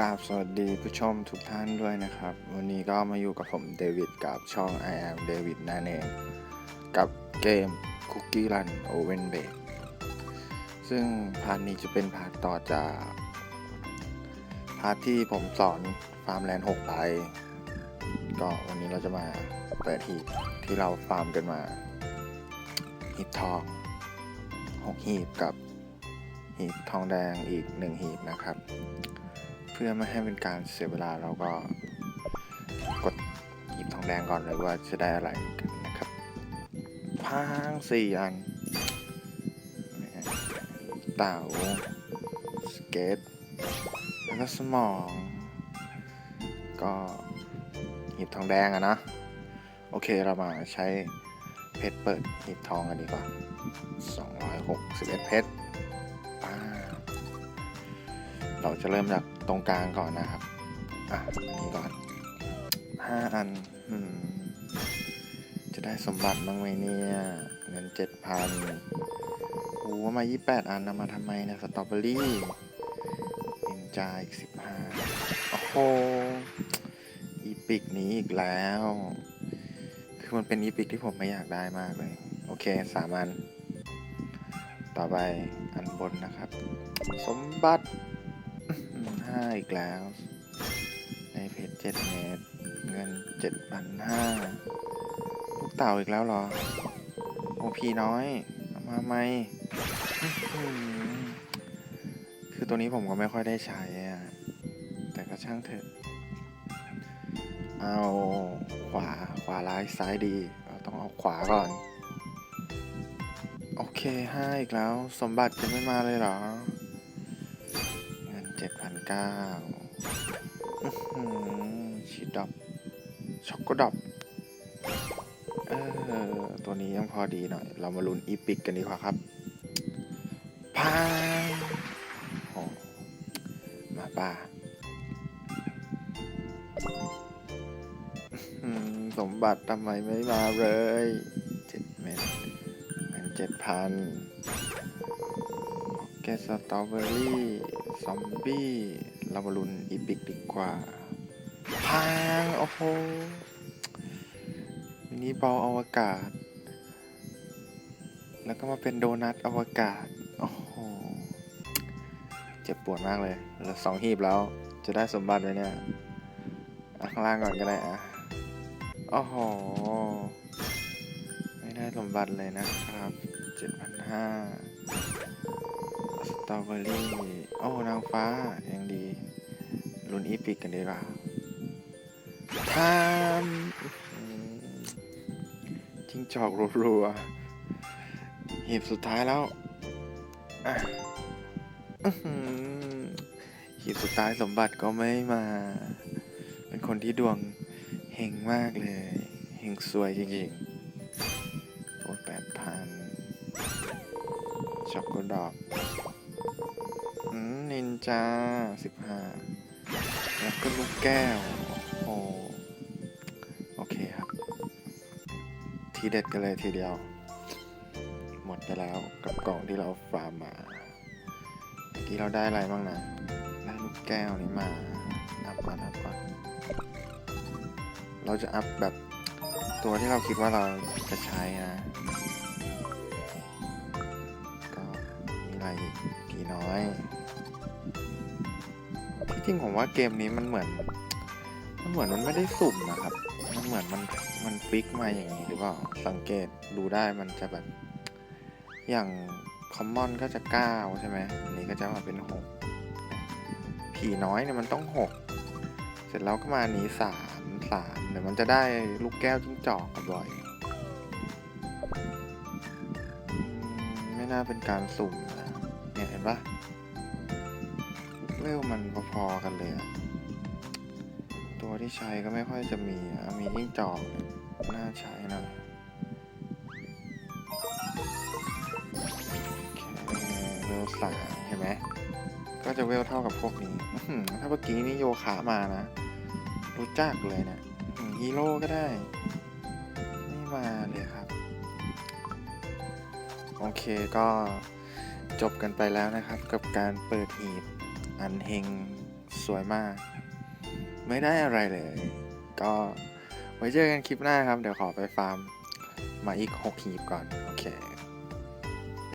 กราบสวัสดีผู้ชมทุกท่านด้วยนะครับ วันนี้ก็มาอยู่กับผมเดวิดกับช่อง I am David นั่นเอง กับเกม Cookie Run Oven Bake ซึ่งพาร์ทนี้จะเป็นพาร์ทต่อจากพาร์ทที่ผมสอนฟาร์มแลนด์6ไป ก็วันนี้เราจะมาเปิดหีบที่เราฟาร์มกันมา หีบทอง 6 หีบกับหีบทองแดงอีก 1 หีบนะครับ พื่อไม่ให้เป็นการเสียเวลาเราก็กดหยิบทองแดงก่อนเลยว่าจะได้อะไรกันนะครับพังสี่อันเต่าสเก็ตแล้วก็สมอง ก็หยิบทองแดงอะนะ โอเคเรามาใช้เพชรเปิดหีบทองกันดีกว่า 261 เพชรเราจะเริ่มจาก ตรงกลางก่อนนะครับ อะอันนี้ก่อนห้าอัน อืม จะได้สมบัติบ้างไหมเนี่ย เงินเจ็ดพันโอ้มายี่แปดอันนำมาทำไมเนี่ยสตรอเบอรี่เอ็นจาอีกสิบห้าโอ้โห อีพิกนี้อีกแล้ว คือมันเป็นอีพิกที่ผมไม่อยากได้มากเลย โอเคสามอัน ต่อไปอันบนนะครับ สมบัติ ห้าอีกแล้ว ในเพจเจ็ดเมตรเงินเจ็ดพันห้าลูกเต่าอีกแล้วเหรอ โอพีน้อยมาไหมคือตัวนี้ผมก็ไม่ค่อยได้ใช้อะแต่ก็ช่างเถอะ เอาขวาขวาร้ายซ้ายดี เราต้องเอาขวาก่อน โอเคห้าอีกแล้ว สมบัติจะไม่มาเลยเหรอเงินเจ็ดพัน เก้าชีดดอบช็อกโกดอบเออ ตัวนี้ยังพอดีหน่อย เรามาลุ้นอีพิกกันดีกว่าครับพางโอ้มาป่าสมบัติทำไมไม่มาเลยเจ็ดเม็ดเงินเจ็ดพัน แกสตรอเบอรี่ซอมบี้เรามาลุนอีพิกดีกว่าพังโอ้โหมินิบอลอวกาศ แล้วก็มาเป็นโดนัทอวกาศ โอ้โห เจ็บปวดมากเลยเหลือสองหีบแล้ว จะได้สมบัติไหมเนี่ยอะข้างล่างก่อนก็ได้อะโอ้โห ไม่ได้สมบัติเลยนะครับเจ็ดพันห้า ตรอเบอรี่ โอ้ นางฟ้า ยังดี ลุ้นอีพิกกันดีกว่าทามจิ้งจอกรัวๆหีบสุดท้ายแล้วหีบสุดท้ายสมบัติก็ไม่มา เป็นคนที่ดวงเฮงมากเลย เฮงสวยจริงๆโอ้แปดพันช็อกโกดอก นินจาสิบห้าแล้วก็ลูกแก้ว โอ้โอเคครับ ทีเด็ดกันเลยทีเดียว หมดไปแล้วกับกล่องที่เราฟาร์มมาเมื่อกี้เราได้อะไรบ้างนะได้ลูกแก้วนี้มานับก่อนนับก่อนเราจะอัพแบบตัวที่เราคิดว่าเราจะใช้นะก็มีอะไรกี่น้อย ริงผมว่าเกมนี้มันเหมือน มันเหมือนมันไม่ได้สุ่มนะครับ มันเหมือนมันมันฟิกมาอย่างนี้หรือเปล่า สังเกตดูได้มันจะแบบ อย่างคอมมอนก็จะเก้าใช่ไหมอันนี้ก็จะมาเป็นหกผีน้อยเนี่ยมันต้องหกเสร็จแล้วก็มาอันนี้สามสามเดี๋ยวมันจะได้ลูกแก้วจิ้งจอกบ่อย ไม่น่าเป็นการสุ่มนะเนี่ยเห็นปะ เวลมันพอๆกันเลยอะตัวที่ใช้ก็ไม่ค่อยจะมีอะมียิ่งจอกเนี่ยน่าใช้หน่อยเวลสามเห็นไหม ก็จะเวลเท่ากับพวกนี้ ถ้าเมื่อกี้นี่โยคะมานะ รู้จักเลยเนะี่ยฮีโร่ก็ได้ ไม่มาเลยครับ โอเคก็จบกันไปแล้วนะครับกับการเปิดหีบ อันเฮงสวยมาก ไม่ได้อะไรเลย ก็ไว้เจอกันคลิปหน้าครับ เดี๋ยวขอไปฟาร์มมาอีก 6 หีบก่อน โอเค